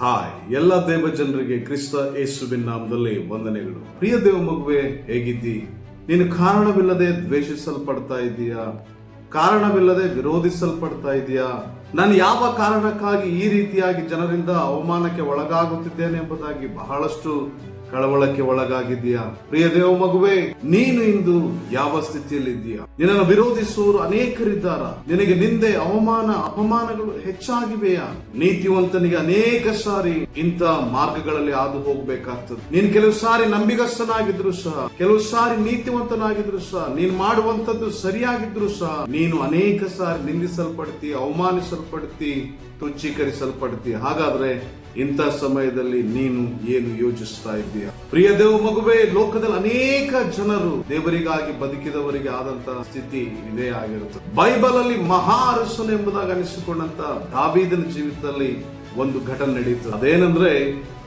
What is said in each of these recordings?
Hi. ಎಲ್ಲ ದೇವ ಜನರಿಗೆ ಕ್ರಿಸ್ತ ಯೇಸುವಿನ ನಾಮದಲ್ಲಿ ವಂದನೆಗಳು. ಪ್ರಿಯ ದೇವ ಮಗುವೆ, ಹೇಗಿದ್ದಿ? ನೀನು ಕಾರಣವಿಲ್ಲದೆ ದ್ವೇಷಿಸಲ್ಪಡ್ತಾ ಇದ್ದೀಯಾ ಕಾರಣವಿಲ್ಲದೆ ವಿರೋಧಿಸಲ್ಪಡ್ತಾ ಇದೀಯಾ? ನಾನು ಯಾವ ಕಾರಣಕ್ಕಾಗಿ ಈ ರೀತಿಯಾಗಿ ಜನರಿಂದ ಅವಮಾನಕ್ಕೆ ಒಳಗಾಗುತ್ತಿದ್ದೇನೆ ಎಂಬುದಾಗಿ ಬಹಳಷ್ಟು ಕಳವಳಕ್ಕೆ ಒಳಗಾಗಿದ್ದೀಯಾ? ಪ್ರಿಯ ದೇವ ಮಗುವೆ, ನೀನು ಇಂದು ಯಾವ ಸ್ಥಿತಿಯಲ್ಲಿ ಇದ್ದೀಯಾ ನಿನ್ನನ್ನು ವಿರೋಧಿಸುವವರು ಅನೇಕರಿದ್ದಾರ? ನಿನಗೆ ನಿಂದೆ ಅವಮಾನ, ಅಪಮಾನಗಳು ಹೆಚ್ಚಾಗಿವೆಯಾ? ನೀತಿವಂತನಿಗೆ ಅನೇಕ ಸಾರಿ ಇಂತ ಮಾರ್ಗಗಳಲ್ಲಿ ಹಾದು ಹೋಗ್ಬೇಕಾಗ್ತದೆ. ನೀನ್ ಕೆಲವು ಸಾರಿ ನಂಬಿಗಸ್ತನಾಗಿದ್ರು ಸಹ, ಕೆಲವು ಸಾರಿ ನೀತಿವಂತನಾಗಿದ್ರು ಸಹ, ನೀನ್ ಮಾಡುವಂತದ್ದು ಸರಿಯಾಗಿದ್ರು ಸಹ, ನೀನು ಅನೇಕ ಸಾರಿ ನಿಂದಿಸಲ್ಪಡ್ತಿ, ಅವಮಾನಿಸಲ್ಪಡ್ತಿ, ತುಚ್ಛೀಕರಿಸಲ್ಪಡ್ತಿ. ಹಾಗಾದ್ರೆ ಇಂಥ ಸಮಯದಲ್ಲಿ ನೀನು ಏನು ಯೋಚಿಸ್ತಾ ಇದ್ದೀಯ? ಪ್ರಿಯ ದೇವ ಮಗುವೆ, ಲೋಕದಲ್ಲಿ ಅನೇಕ ಜನರು ದೇವರಿಗಾಗಿ ಬದುಕಿದವರಿಗೆ ಆದಂತಹ ಸ್ಥಿತಿ ಇದೇ ಆಗಿರುತ್ತದೆ ಬೈಬಲ್ ಅಲ್ಲಿ ಮಹಾ ಅರಸನು ಎಂಬುದಾಗಿ ಅನಿಸಿಕೊಂಡಂತ ದಾವಿದನ ಜೀವಿತದಲ್ಲಿ ಒಂದು ಘಟನೆ ನಡೆಯಿತು ಅದೇನಂದ್ರೆ,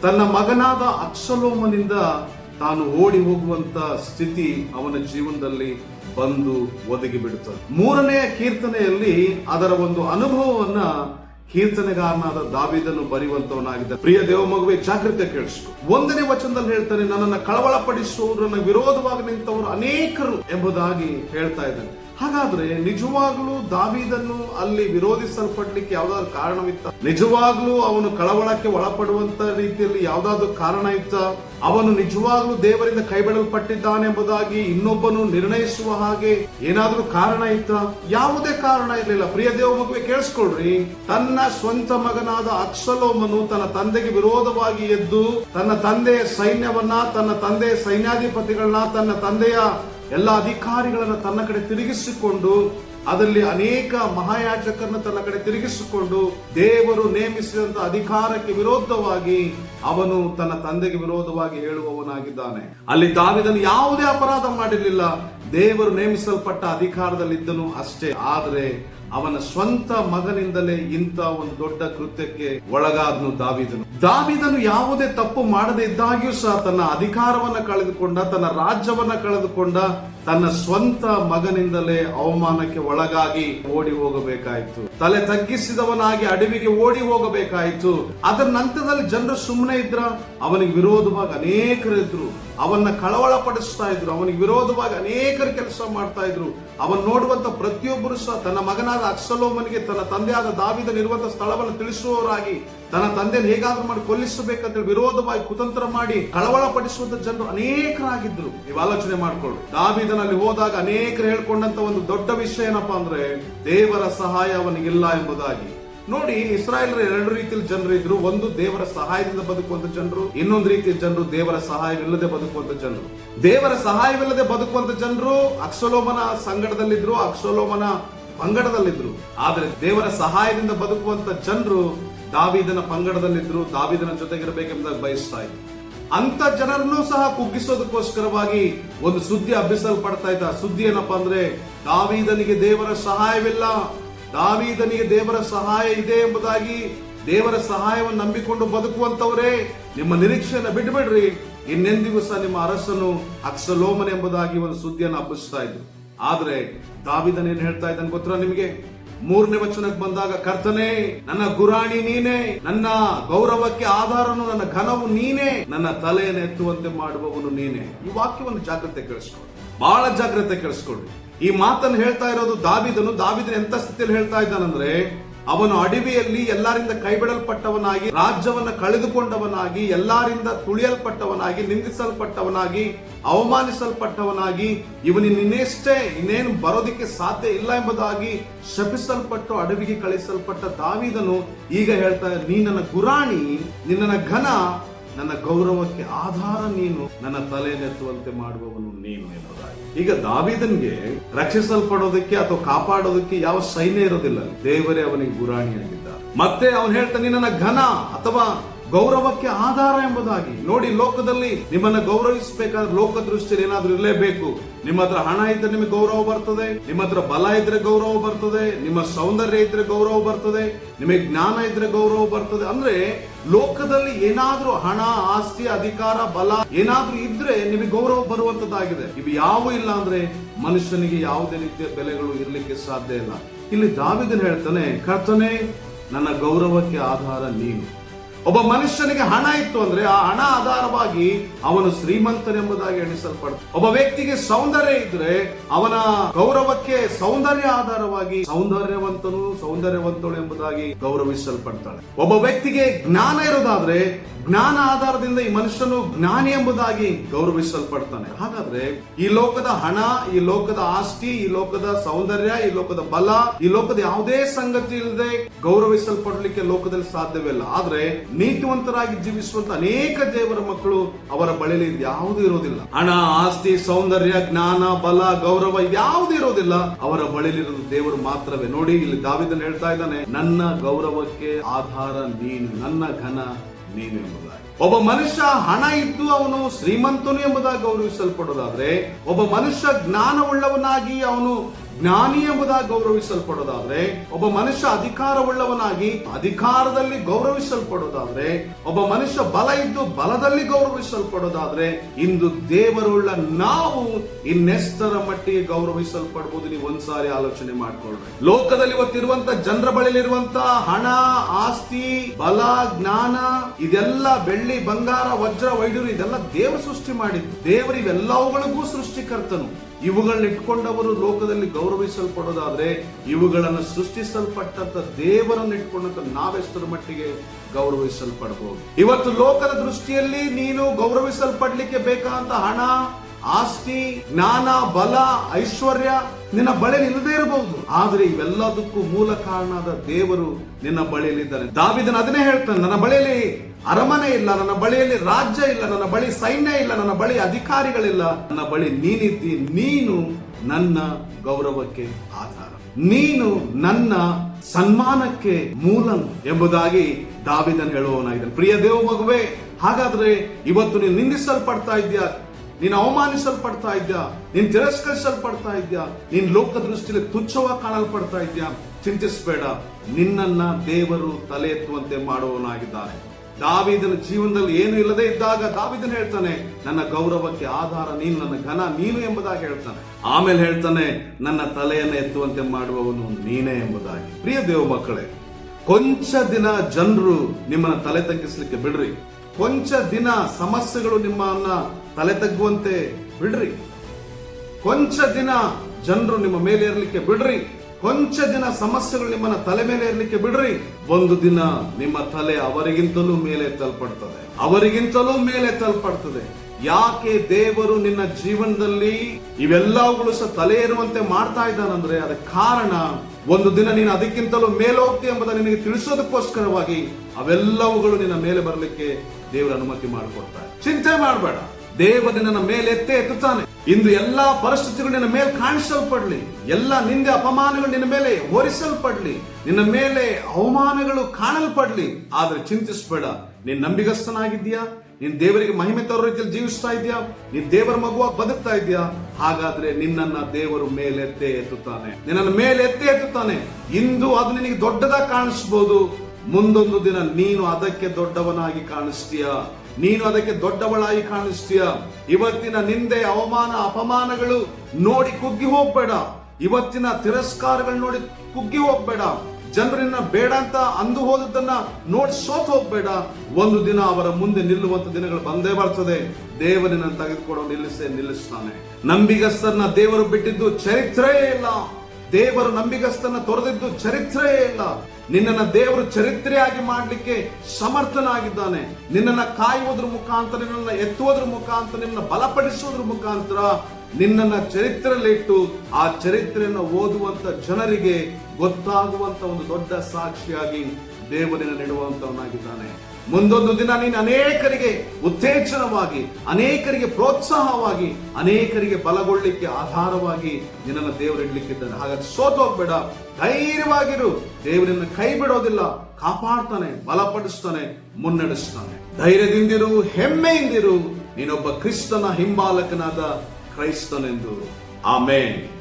ತನ್ನ ಮಗನಾದ ಅಕ್ಷಲೋಮನಿಂದ ತಾನು ಓಡಿ ಹೋಗುವಂತ ಸ್ಥಿತಿ ಅವನ ಜೀವನದಲ್ಲಿ ಬಂದು ಒದಗಿ ಬಿಡುತ್ತದೆ ಮೂರನೆಯ ಕೀರ್ತನೆಯಲ್ಲಿ ಅದರ ಒಂದು ಅನುಭವವನ್ನ ಕೀರ್ತನೆಗಾರನಾದ ದಾವಿದನ್ನು ಬರೆಯುವಂತವನಾಗಿದ್ದ ಪ್ರಿಯ ದೇವ ಮಗುವೆ ಜಾಗೃತಿ ಕೇಳಿಸು ಒಂದನೇ ವಚನದಲ್ಲಿ ಹೇಳ್ತಾನೆ, ನನ್ನನ್ನು ಕಳವಳಪಡಿಸುವವರು ನನ್ನ ವಿರೋಧವಾಗಿ ನಿಂತವರು ಅನೇಕರು ಎಂಬುದಾಗಿ ಹೇಳ್ತಾ ಇದ್ದಾನೆ. ಹಾಗಾದ್ರೆ ನಿಜವಾಗ್ಲೂ ದಾವಿದನ್ನು ಅಲ್ಲಿ ವಿರೋಧಿಸಲ್ಪಡ್ಲಿಕ್ಕೆ ಯಾವ್ದಾದ್ರು ಕಾರಣವಿತ್ತ? ನಿಜವಾಗ್ಲೂ ಅವನು ಕಳವಳಕ್ಕೆ ಒಳಪಡುವಂತ ರೀತಿಯಲ್ಲಿ ಯಾವ್ದಾದ್ರು ಕಾರಣ ಇತ್ತ? ಅವನು ನಿಜವಾಗ್ಲೂ ದೇವರಿಂದ ಕೈಬಿಡಲ್ಪಟ್ಟಿದ್ದಾನೆ ಎಂಬುದಾಗಿ ಇನ್ನೊಬ್ಬನು ನಿರ್ಣಯಿಸುವ ಹಾಗೆ ಏನಾದ್ರೂ ಕಾರಣ ಇತ್ತ? ಯಾವುದೇ ಕಾರಣ ಇರಲಿಲ್ಲ. ಪ್ರಿಯ ದೇವ ಮಗುವೆ, ಕೇಳಿಸ್ಕೊಳ್ರಿ. ತನ್ನ ಸ್ವಂತ ಮಗನಾದ ಅಕ್ಷಲೋಮನು ತನ್ನ ತಂದೆಗೆ ವಿರೋಧವಾಗಿ ಎದ್ದು ತನ್ನ ತಂದೆಯ ಸೈನ್ಯವನ್ನ, ತನ್ನ ತಂದೆಯ ಸೈನ್ಯಾಧಿಪತಿಗಳನ್ನ, ತನ್ನ ತಂದೆಯ ಎಲ್ಲ ಅಧಿಕಾರಿಗಳನ್ನು ತನ್ನ ಕಡೆ ತಿರುಗಿಸಿಕೊಂಡು, ಅದರಲ್ಲಿ ಅನೇಕ ಮಹಾಯಾಜಕರನ್ನು ತನ್ನ ಕಡೆ ತಿರುಗಿಸಿಕೊಂಡು, ದೇವರು ನೇಮಿಸಿದಂತ ಅಧಿಕಾರಕ್ಕೆ ವಿರೋಧವಾಗಿ ಅವನು ತನ್ನ ತಂದೆಗೆ ವಿರೋಧವಾಗಿ ಹೇಳುವವನಾಗಿದ್ದಾನೆ. ಅಲ್ಲಿ ದಾವಿದನು ಯಾವುದೇ ಅಪರಾಧ ಮಾಡಿರಲಿಲ್ಲ. ದೇವರು ನೇಮಿಸಲ್ಪಟ್ಟ ಅಧಿಕಾರದಲ್ಲಿದ್ದನು ಅಷ್ಟೇ. ಆದರೆ ಅವನ ಸ್ವಂತ ಮಗನಿಂದಲೇ ಇಂಥ ಒಂದು ದೊಡ್ಡ ಕೃತ್ಯಕ್ಕೆ ಒಳಗಾದನು ದಾವಿದನು. ದಾವಿದನು ಯಾವುದೇ ತಪ್ಪು ಮಾಡದೇ ಇದ್ದಾಗ್ಯೂ ಸಹ ತನ್ನ ಅಧಿಕಾರವನ್ನ ಕಳೆದುಕೊಂಡ, ತನ್ನ ರಾಜ್ಯವನ್ನ ಕಳೆದುಕೊಂಡ, ತನ್ನ ಸ್ವಂತ ಮಗನಿಂದಲೇ ಅವಮಾನಕ್ಕೆ ಒಳಗಾಗಿ ಓಡಿ ಹೋಗಬೇಕಾಯಿತು. ತಲೆ ತಗ್ಗಿಸಿದವನಾಗಿ ಅಡವಿಗೆ ಓಡಿ ಹೋಗಬೇಕಾಯಿತು. ಅದರ ನಂತರದಲ್ಲಿ ಜನರು ಸುಮ್ಮನೆ ಇದ್ರ, ಅವನಿಗೆ ವಿರೋಧವಾಗಿ ಅನೇಕರಿದ್ರು ಅವನ್ನ ಕಳವಳ ಪಡಿಸ್ತಾ ಇದ್ರು, ಅವನಿಗೆ ವಿರೋಧವಾಗಿ ಅನೇಕರು ಕೆಲಸ ಮಾಡ್ತಾ ಇದ್ರು. ಅವನ್ ನೋಡುವಂತ ಪ್ರತಿಯೊಬ್ಬರು ಸಹ ತನ್ನ ಮಗನಾದ ಅಕ್ಸಲೋಮನಿಗೆ ತನ್ನ ತಂದೆಯಾದ ದಾವಿದನಿರುವಂತಹ ಸ್ಥಳವನ್ನು ತಿಳಿಸುವವರಾಗಿ ತನ್ನ ತಂದೆಯನ್ನು ಹೇಗಾದ್ರೂ ಮಾಡಿ ಕೊಲ್ಲಿಸಬೇಕಂತೇಳಿ ವಿರೋಧವಾಗಿ ಕುತಂತ್ರ ಮಾಡಿ ಕಳವಳ ಪಡಿಸುವಂತ ಜನರು ಅನೇಕರಾಗಿದ್ರು ನೀವು ಆಲೋಚನೆ ಮಾಡ್ಕೊಳ್ಳಿ. ದಾವಿದನಲ್ಲಿ ಹೋದಾಗ ಅನೇಕರು ಹೇಳ್ಕೊಂಡಂತ ಒಂದು ದೊಡ್ಡ ವಿಷಯ ಏನಪ್ಪಾ ಅಂದ್ರೆ ದೇವರ ಸಹಾಯ ಅವನಿಗಿಲ್ಲ ಎಂಬುದಾಗಿ. ನೋಡಿ ಇಸ್ರಾಯೇಲ್ ಎರಡು ರೀತಿಯಲ್ಲಿ ಜನರು ಇದ್ರು. ಒಂದು ದೇವರ ಸಹಾಯದಿಂದ ಬದುಕುವಂತ ಜನರು, ಇನ್ನೊಂದು ರೀತಿಯ ಜನರು ದೇವರ ಸಹಾಯವಿಲ್ಲದೆ ಬದುಕುವಂತ ಜನರು. ದೇವರ ಸಹಾಯವಿಲ್ಲದೆ ಬದುಕುವಂತ ಜನರು ಅಕ್ಷಲೋಮನ ಸಂಗಡದಲ್ಲಿದ್ರು. ಅಕ್ಷಲೋಮನ ಪಂಗಡದಲ್ಲಿದ್ರು. ಆದರೆ ದೇವರ ಸಹಾಯದಿಂದ ಬದುಕುವಂತ ಜನರು ದಾವಿದನ ಪಂಗಡದಲ್ಲಿದ್ರು. ದಾವಿದನ ಜೊತೆಗಿರಬೇಕೆಂಬ ಬಯಸ್ತಾ ಇದ್ರು. ಅಂತ ಜನರನ್ನು ಸಹ ಕುಗ್ಗಿಸೋದಕ್ಕೋಸ್ಕರವಾಗಿ ಒಂದು ಸುದ್ದಿ ಹಬ್ಬಿಸಲ್ಪಡ್ತಾ ಇದ್ದ. ಸುದ್ದಿ ಏನಪ್ಪಾ ಅಂದ್ರೆ, ದಾವಿದನಿಗೆ ದೇವರ ಸಹಾಯವಿಲ್ಲ. ದಾವಿದನಿಗೆ ದೇವರ ಸಹಾಯ ಇದೆ ಎಂಬುದಾಗಿ ದೇವರ ಸಹಾಯವನ್ನು ನಂಬಿಕೊಂಡು ಬದುಕುವಂತವರೇ, ನಿಮ್ಮ ನಿರೀಕ್ಷೆಯನ್ನು ಬಿಟ್ಬಿಡ್ರಿ ಇನ್ನೆಂದಿಗೂ ಸಹ ನಿಮ್ಮ ಅರಸನು ಅಕ್ಸಲೋಮನ್ ಎಂಬುದಾಗಿ ಒಂದು ಸುದ್ದಿಯನ್ನು ಹಬ್ಬಿಸ್ತಾ ಇದ್ರು. ಆದ್ರೆ ಏನ್ ಹೇಳ್ತಾ ಇದ್ದಾನೆ ಗೊತ್ತ ನಿಮಗೆ? ಮೂರನೇ ವಚನಕ್ಕೆ ಬಂದಾಗ, ಕರ್ತನೆ, ನನ್ನ ಗುರಾಣಿ ನೀನೇ, ನನ್ನ ಗೌರವಕ್ಕೆ ಆಧಾರನು, ನನ್ನ ಘನವು ನೀನೇ, ನನ್ನ ತಲೆಯನ್ನು ಎತ್ತುವಂತೆ ಮಾಡುವವನು ನೀನೇ. ಈ ವಾಕ್ಯವನ್ನು ಜಾಗ್ರತೆ ಕೇಳಿಸ್ಕೊಳ್ಳಿ ಬಹಳ ಜಾಗ್ರತೆ ಕೇಳಿಸ್ಕೊಳ್ಳಿ ಈ ಮಾತನ್ನು ಹೇಳ್ತಾ ಇರೋದು ದಾವಿದನು. ದಾವಿದನ ಎಂತ ಸ್ಥಿತಿಯಲ್ಲಿ ಹೇಳ್ತಾ ಇದ್ದಾನಂದ್ರೆ ಅವನು ಅಡವಿಯಲ್ಲಿ ಎಲ್ಲರಿಂದ ಕೈಬಿಡಲ್ಪಟ್ಟವನಾಗಿ, ರಾಜ್ಯವನ್ನ ಕಳೆದುಕೊಂಡವನಾಗಿ, ಎಲ್ಲರಿಂದ ತುಳಿಯಲ್ಪಟ್ಟವನಾಗಿ, ನಿಂದಿಸಲ್ಪಟ್ಟವನಾಗಿ, ಅವಮಾನಿಸಲ್ಪಟ್ಟವನಾಗಿ, ಇವನು ಇನ್ನೇಷ್ಟೇ, ಇನ್ನೇನು ಬರೋದಿಕ್ಕೆ ಸಾಧ್ಯ ಇಲ್ಲ ಎಂಬುದಾಗಿ ಶಪಿಸಲ್ಪಟ್ಟು ಅಡವಿಗೆ ಕಳಿಸಲ್ಪಟ್ಟ ದಾವಿದನು ಈಗ ಹೇಳ್ತಾ ನೀ ನನ್ನ ಗುರಾಣಿ, ನಿನ್ನ ಘನ ನನ್ನ ಗೌರವಕ್ಕೆ ಆಧಾರ ನೀನು, ನನ್ನ ತಲೆನೆತ್ತುವಂತೆ ಮಾಡುವವನು ನೀನು ಎಂಬುದಾಗಿ. ಈಗ ದಾವಿದನ್ಗೆ ರಕ್ಷಿಸಲ್ಪಡೋದಕ್ಕೆ ಅಥವಾ ಕಾಪಾಡೋದಕ್ಕೆ ಯಾವ ಸೈನ್ಯ ಇರೋದಿಲ್ಲ. ದೇವರೇ ಅವನಿಗೆ ಗುರಾಣಿಯಾಗಿದ್ದ ಮತ್ತೆ ಅವನು ಹೇಳ್ತಾನೆ, ನನ್ನ ಘನ ಅಥವಾ ಗೌರವಕ್ಕೆ ಆಧಾರ ಎಂಬುದಾಗಿ. ನೋಡಿ, ಲೋಕದಲ್ಲಿ ನಿಮ್ಮನ್ನ ಗೌರವಿಸಬೇಕಾದ್ರೆ ಲೋಕ ದೃಷ್ಟಿಯಲ್ಲಿ ಏನಾದ್ರೂ ಇರಲೇಬೇಕು. ನಿಮ್ಮ ಹತ್ರ ಹಣ ಇದ್ರೆ ನಿಮಗೆ ಗೌರವ ಬರ್ತದೆ, ನಿಮ್ಮ ಹತ್ರ ಬಲ ಇದ್ರೆ ಗೌರವ ಬರ್ತದೆ, ನಿಮ್ಮ ಸೌಂದರ್ಯ ಇದ್ರೆ ಗೌರವ ಬರ್ತದೆ, ನಿಮಗೆ ಜ್ಞಾನ ಇದ್ರೆ ಗೌರವ ಬರ್ತದೆ. ಅಂದ್ರೆ ಲೋಕದಲ್ಲಿ ಏನಾದ್ರೂ ಹಣ, ಆಸ್ತಿ, ಅಧಿಕಾರ, ಬಲ ಏನಾದ್ರೂ ಇದ್ರೆ ನಿಮಗೆ ಗೌರವ ಬರುವಂತದ್ದಾಗಿದೆ. ಇವು ಯಾವ ಇಲ್ಲ ಅಂದ್ರೆ ಮನುಷ್ಯನಿಗೆ ಯಾವುದೇ ರೀತಿಯ ಬೆಲೆಗಳು ಇರಲಿಕ್ಕೆ ಸಾಧ್ಯ ಇಲ್ಲ. ಇಲ್ಲಿ ದಾವಿದನ್ ಹೇಳ್ತಾನೆ, ಕರ್ತನೆ, ನನ್ನ ಗೌರವಕ್ಕೆ ಆಧಾರ ನೀನು. ಒಬ್ಬ ಮನುಷ್ಯನಿಗೆ ಹಣ ಇತ್ತು ಅಂದ್ರೆ ಆ ಹಣ ಆಧಾರವಾಗಿ ಅವನು ಶ್ರೀಮಂತನೆಂಬುದಾಗಿ ಎಣಿಸಲ್ಪಡ್ತ. ಒಬ್ಬ ವ್ಯಕ್ತಿಗೆ ಸೌಂದರ್ಯ ಇದ್ರೆ ಅವನ ಗೌರವಕ್ಕೆ ಸೌಂದರ್ಯ ಆಧಾರವಾಗಿ ಸೌಂದರ್ಯವಂತನು ಸೌಂದರ್ಯವಂತಳು ಎಂಬುದಾಗಿ ಗೌರವಿಸಲ್ಪಡ್ತಾಳೆ. ಒಬ್ಬ ವ್ಯಕ್ತಿಗೆ ಜ್ಞಾನ ಇರೋದಾದ್ರೆ ಜ್ಞಾನ ಆಧಾರದಿಂದ ಈ ಮನುಷ್ಯನು ಜ್ಞಾನಿ ಎಂಬುದಾಗಿ ಗೌರವಿಸಲ್ಪಡ್ತಾನೆ. ಹಾಗಾದ್ರೆ ಈ ಲೋಕದ ಹಣ, ಈ ಲೋಕದ ಆಸ್ತಿ, ಈ ಲೋಕದ ಸೌಂದರ್ಯ, ಈ ಲೋಕದ ಬಲ, ಈ ಲೋಕದ ಯಾವುದೇ ಸಂಗತಿ ಇಲ್ಲದೆ ಗೌರವಿಸಲ್ಪಡಲಿಕ್ಕೆ ಲೋಕದಲ್ಲಿ ಸಾಧ್ಯವಿಲ್ಲ ಆದ್ರೆ ನೀತಿವಂತರಾಗಿ ಜೀವಿಸುವಂತ ಅನೇಕ ದೇವರ ಮಕ್ಕಳು ಅವರ ಬಳಿಯಲ್ಲಿ ಯಾವುದು ಇರೋದಿಲ್ಲ ಹಣ, ಆಸ್ತಿ, ಸೌಂದರ್ಯ, ಜ್ಞಾನ, ಬಲ, ಗೌರವ ಯಾವುದು ಇರೋದಿಲ್ಲ ಅವರ ಬಳಿಲಿರೋದು ದೇವರು ಮಾತ್ರವೇ. ನೋಡಿ, ಇಲ್ಲಿ ದಾವಿದನ್ ಹೇಳ್ತಾ ಇದ್ದಾನೆ, ನನ್ನ ಗೌರವಕ್ಕೆ ಆಧಾರ ನೀನು, ನನ್ನ ಘನ ನೀನು ಎಂಬುದಾಗಿ ಒಬ್ಬ ಮನುಷ್ಯ ಹಣ ಇದ್ದು ಅವನು ಶ್ರೀಮಂತನು ಎಂಬುದಾಗಿ ಗೌರವಿಸಲ್ಪಡೋದಾದ್ರೆ ಒಬ್ಬ ಮನುಷ್ಯ ಜ್ಞಾನವುಳ್ಳವನಾಗಿ ಅವನು ಜ್ಞಾನಿ ಎಂಬುದಾಗಿ ಗೌರವಿಸಲ್ಪಡೋದಾದ್ರೆ, ಒಬ್ಬ ಮನುಷ್ಯ ಅಧಿಕಾರವುಳ್ಳವನಾಗಿ ಅಧಿಕಾರದಲ್ಲಿ ಗೌರವಿಸಲ್ಪಡೋದಾದ್ರೆ, ಒಬ್ಬ ಮನುಷ್ಯ ಬಲ ಇದ್ದು ಬಲದಲ್ಲಿ ಗೌರವಿಸಲ್ಪಡೋದಾದ್ರೆ, ಇಂದು ದೇವರುಳ್ಳ ನಾವು ಇನ್ನೆಷ್ಟರ ಮಟ್ಟಿಗೆ ಗೌರವಿಸಲ್ಪಡಬಹುದು ನೀವು ಒಂದ್ಸಾರಿ ಆಲೋಚನೆ ಮಾಡ್ಕೊಳ್ರಿ. ಲೋಕದಲ್ಲಿ ಇವತ್ತಿರುವಂತ ಜನರ ಬಳಿಲಿರುವಂತ ಹಣ, ಆಸ್ತಿ, ಬಲ, ಜ್ಞಾನ, ಇದೆಲ್ಲ ಬೆಳ್ಳಿ, ಬಂಗಾರ, ವಜ್ರ ವೈಡೂರು ಇದೆಲ್ಲ ದೇವ ಸೃಷ್ಟಿ ಮಾಡಿದ್ದು. ದೇವರು ಇವೆಲ್ಲವುಗಳಿಗೂ ಸೃಷ್ಟಿಕರ್ತನು. ಇವುಗಳನ್ನ ಇಟ್ಕೊಂಡವರು ಲೋಕದಲ್ಲಿ ಗೌರವಿಸಲ್ಪಡೋದಾದ್ರೆ ಇವುಗಳನ್ನು ಸೃಷ್ಟಿಸಲ್ಪಟ್ಟಂತ ದೇವರನ್ನು ಇಟ್ಕೊಂಡಂತ ನಾವೆಷ್ಟರ ಮಟ್ಟಿಗೆ ಗೌರವಿಸಲ್ಪಡಬಹುದು ಇವತ್ತು ಲೋಕದ ದೃಷ್ಟಿಯಲ್ಲಿ ನೀನು ಗೌರವಿಸಲ್ಪಡ್ಲಿಕ್ಕೆ ಬೇಕಾದಂತ ಹಣ ಆಸ್ತಿ, ಜ್ಞಾನ, ಬಲ, ಐಶ್ವರ್ಯ ನಿನ್ನ ಬಳಿಯಲ್ಲಿ ಇಲ್ಲದೆ ಇರಬಹುದು. ಆದ್ರೆ ಇವೆಲ್ಲದಕ್ಕೂ ಮೂಲ ಕಾರಣದ ದೇವರು ನಿನ್ನ ಬಳಿಯಲ್ಲಿದ್ದಾನೆ ದಾವಿದನ ಅದನ್ನೇ ಹೇಳ್ತಾನೆ, ನನ್ನ ಬಳಿಯಲ್ಲಿ ಅರಮನೆ ಇಲ್ಲ, ನನ್ನ ಬಳಿಯಲ್ಲಿ ರಾಜ್ಯ ಇಲ್ಲ, ನನ್ನ ಬಳಿ ಸೈನ್ಯ ಇಲ್ಲ, ನನ್ನ ಬಳಿ ಅಧಿಕಾರಿಗಳಿಲ್ಲ. ನನ್ನ ಬಳಿ ನೀನಿದ್ದಿ, ನೀನು ನನ್ನ ಗೌರವಕ್ಕೆ ಆಧಾರ. ನೀನು ನನ್ನ ಸನ್ಮಾನಕ್ಕೆ ಮೂಲನು ಎಂಬುದಾಗಿ ದಾವಿದನ್ ಹೇಳುವವನಾಗಿದ್ದಾನೆ. ಪ್ರಿಯ ದೇವ ಮಗುವೆ ಹಾಗಾದ್ರೆ ಇವತ್ತು ನೀನು ನಿಂದಿಸಲ್ಪಡ್ತಾ ಇದ್ಯಾ ನೀನು ಅವಮಾನಿಸಲ್ಪಡ್ತಾ ಇದ್ಯಾ? ನೀನ್ ತಿರಸ್ಕರಿಸಲ್ಪಡ್ತಾ ಇದ್ಯಾ? ನೀನ್ ಲೋಕ ದೃಷ್ಟಿಯಲ್ಲಿ ತುಚ್ಛವಾಗಿ ಕಾಣಲ್ಪಡ್ತಾ ಇದ್ಯಾ? ಚಿಂತಿಸಬೇಡ. ನಿನ್ನನ್ನ ದೇವರು ತಲೆ ಎತ್ತುವಂತೆ ಮಾಡುವವನಾಗಿದ್ದಾನೆ. ದಾವಿದನ ಜೀವನದಲ್ಲಿ ಏನು ಇಲ್ಲದೆ ಇದ್ದಾಗ ದಾವಿದನ್ ಹೇಳ್ತಾನೆ, ನನ್ನ ಗೌರವಕ್ಕೆ ಆಧಾರ ನೀನು, ನನ್ನ ಘನ ನೀನು ಎಂಬುದಾಗಿ ಹೇಳ್ತಾನೆ. ಆಮೇಲೆ ಹೇಳ್ತಾನೆ, ನನ್ನ ತಲೆಯನ್ನು ಎತ್ತುವಂತೆ ಮಾಡುವವನು ನೀನೇ ಎಂಬುದಾಗಿ. ಪ್ರಿಯ ದೇವ ಮಕ್ಕಳೇ, ಕೊಂಚ ದಿನ ಜನರು ನಿಮ್ಮನ್ನ ತಲೆ ತಗ್ಗಿಸ್ಲಿಕ್ಕೆ ಬಿಡ್ರಿ. ಕೊಂಚ ದಿನ ಸಮಸ್ಯೆಗಳು ನಿಮ್ಮನ್ನ ತಲೆ ತಗ್ಗುವಂತೆ ಬಿಡ್ರಿ. ಕೊಂಚ ದಿನ ಜನರು ನಿಮ್ಮ ಮೇಲೆ ಇರಲಿಕ್ಕೆ ಬಿಡ್ರಿ. ಕೊಂಚ ದಿನ ಸಮಸ್ಯೆಗಳು ನಿಮ್ಮನ್ನ ತಲೆ ಮೇಲೆ ಇರಲಿಕ್ಕೆ ಬಿಡ್ರಿ. ಒಂದು ದಿನ ನಿಮ್ಮ ತಲೆ ಅವರಿಗಿಂತಲೂ ಮೇಲೆ ತಲ್ಪಡ್ತದೆ. ಅವರಿಗಿಂತಲೂ ಮೇಲೆ ತಲ್ಪಡ್ತದೆ. ಯಾಕೆ ದೇವರು ನಿನ್ನ ಜೀವನದಲ್ಲಿ ಇವೆಲ್ಲವುಗಳು ಸಹ ತಲೆ ಇರುವಂತೆ ಮಾಡ್ತಾ ಇದ್ದಾನಂದ್ರೆ ಅದಕ್ಕೆ ಕಾರಣ ಒಂದು ದಿನ ನೀನು ಅದಕ್ಕಿಂತಲೂ ಮೇಲೆ ಹೋಗ್ತಿ ನಿನಗೆ ತಿಳಿಸೋದಕ್ಕೋಸ್ಕರವಾಗಿ ಅವೆಲ್ಲವುಗಳು ನಿನ್ನ ಮೇಲೆ ಬರಲಿಕ್ಕೆ ದೇವರ ಅನುಮತಿ ಮಾಡಿಕೊಡ್ತಾರೆ. ಚಿಂತೆ ಮಾಡಬೇಡ. ದೇವ ನಿನ್ನ ಮೇಲೆ ಎತ್ತೆ ಎತ್ತುತ್ತಾನೆ. ಇಂದು ಎಲ್ಲಾ ಪರಿಸ್ಥಿತಿಗಳು ನಿನ್ನ ಮೇಲೆ ಕಾಣಿಸಲ್ಪಡ್ಲಿ. ಎಲ್ಲ ನಿಂದೆ ಅಪಮಾನಗಳು ನಿನ್ನ ಮೇಲೆ ಹೊರಿಸಲ್ಪಡ್ಲಿ. ನಿನ್ನ ಮೇಲೆ ಅವಮಾನಗಳು ಕಾಣಲ್ಪಡ್ಲಿ. ಆದ್ರೆ ಚಿಂತಿಸಬೇಡ. ನೀನ್ ನಂಬಿಗಸ್ತನಾಗಿದ್ಯಾ ನೀನ್ ದೇವರಿಗೆ ಮಹಿಮೆ ತರೋ ರೀತಿಯಲ್ಲಿ ಜೀವಿಸ್ತಾ ಇದೆಯಾ ನೀನ್ ದೇವರ ಮಗುವಾಗಿ ಬದುಕ್ತಾ ಇದೆಯಾ ಹಾಗಾದ್ರೆ ನಿನ್ನನ್ನ ದೇವರು ಮೇಲೆ ಎತ್ತೇ ಎತ್ತುತ್ತಾನೆ. ನಿನ್ನನ್ನು ಮೇಲೆ ಎತ್ತೇ ಎತ್ತುತ್ತಾನೆ. ಇಂದು ಅದು ನಿನಗೆ ದೊಡ್ಡದಾಗಿ ಕಾಣಿಸ್ಬೋದು. ಮುಂದೊಂದು ದಿನ ನೀನು ಅದಕ್ಕೆ ದೊಡ್ಡವನಾಗಿ ಕಾಣಿಸ್ತೀಯ? ನೀನು ಅದಕ್ಕೆ ದೊಡ್ಡವಳಾಗಿ ಕಾಣಿಸ್ತೀಯ. ಇವತ್ತಿನ ನಿಂದೆ ಅವಮಾನ, ಅಪಮಾನಗಳು ನೋಡಿ ಕುಗ್ಗಿ ಹೋಗ್ಬೇಡ. ಇವತ್ತಿನ ತಿರಸ್ಕಾರಗಳು ನೋಡಿ ಕುಗ್ಗಿ ಹೋಗ್ಬೇಡ. ಜನರನ್ನ ಬೇಡ ಅಂತ ಅಂದು ಹೋದದ್ದನ್ನ ನೋಡಿ ಸೋತ್ ಹೋಗ್ಬೇಡ. ಒಂದು ದಿನ ಅವರ ಮುಂದೆ ನಿಲ್ಲುವಂತ ದಿನಗಳು ಬಂದೇ ಬರ್ತದೆ. ದೇವರನ್ನ ತೆಗೆದುಕೊಡೋ ನಿಲ್ಲಿಸೇ ನಿಲ್ಲಿಸ್ತಾನೆ. ನಂಬಿಗಸ್ತರನ್ನ ದೇವರು ಬಿಟ್ಟಿದ್ದು ಚರಿತ್ರೆಯೇ ಇಲ್ಲ. ದೇವರು ನಂಬಿಗಸ್ತನ ತೊರೆದಿದ್ದು ಚರಿತ್ರೆಯೇ ಇಲ್ಲ. ನಿನ್ನನ್ನು ದೇವರು ಚರಿತ್ರೆಯಾಗಿ ಮಾಡಲಿಕ್ಕೆ ಸಮರ್ಥನಾಗಿದ್ದಾನೆ. ನಿನ್ನನ್ನು ಕಾಯುವುದ್ರ ಮುಖಾಂತರ, ನಿನ್ನನ್ನು ಎತ್ತುವುದ್ರ ಮುಖಾಂತರ ನಿನ್ನ ಬಲಪಡಿಸುವುದ್ರ ಮುಖಾಂತರ ನಿನ್ನನ್ನ ಚರಿತ್ರೆಯಲ್ಲಿಟ್ಟು ಆ ಚರಿತ್ರೆಯನ್ನು ಓದುವಂತ ಜನರಿಗೆ ಗೊತ್ತಾಗುವಂತ ಒಂದು ದೊಡ್ಡ ಸಾಕ್ಷಿಯಾಗಿ ದೇವರಿನ ನೀಡುವಂತವನಾಗಿದ್ದಾನೆ ಮುಂದೊಂದು ದಿನ ನೀನು ಅನೇಕರಿಗೆ ಉತ್ತೇಜನವಾಗಿ, ಅನೇಕರಿಗೆ ಪ್ರೋತ್ಸಾಹವಾಗಿ, ಅನೇಕರಿಗೆ ಬಲಗೊಳ್ಳಿಕ್ಕೆ ಆಧಾರವಾಗಿ ನಿನ್ನನ್ನು ದೇವರು ಇಡ್ಲಿಕ್ಕಿದ್ದಾನೆ. ಹಾಗಾಗಿ ಸೋತೋಗ್ಬೇಡ ಧೈರ್ಯವಾಗಿರು. ದೇವರನ್ನ ಕೈ ಬಿಡೋದಿಲ್ಲ. ಕಾಪಾಡ್ತಾನೆ, ಬಲಪಡಿಸ್ತಾನೆ, ಮುನ್ನಡೆಸ್ತಾನೆ. ಧೈರ್ಯದಿಂದಿರು, ಹೆಮ್ಮೆಯಿಂದಿರು. ನೀನೊಬ್ಬ ಕ್ರಿಸ್ತನ ಹಿಂಬಾಲಕನಾದ ಕ್ರೈಸ್ತನೆಂದು. ಆಮೇನ್.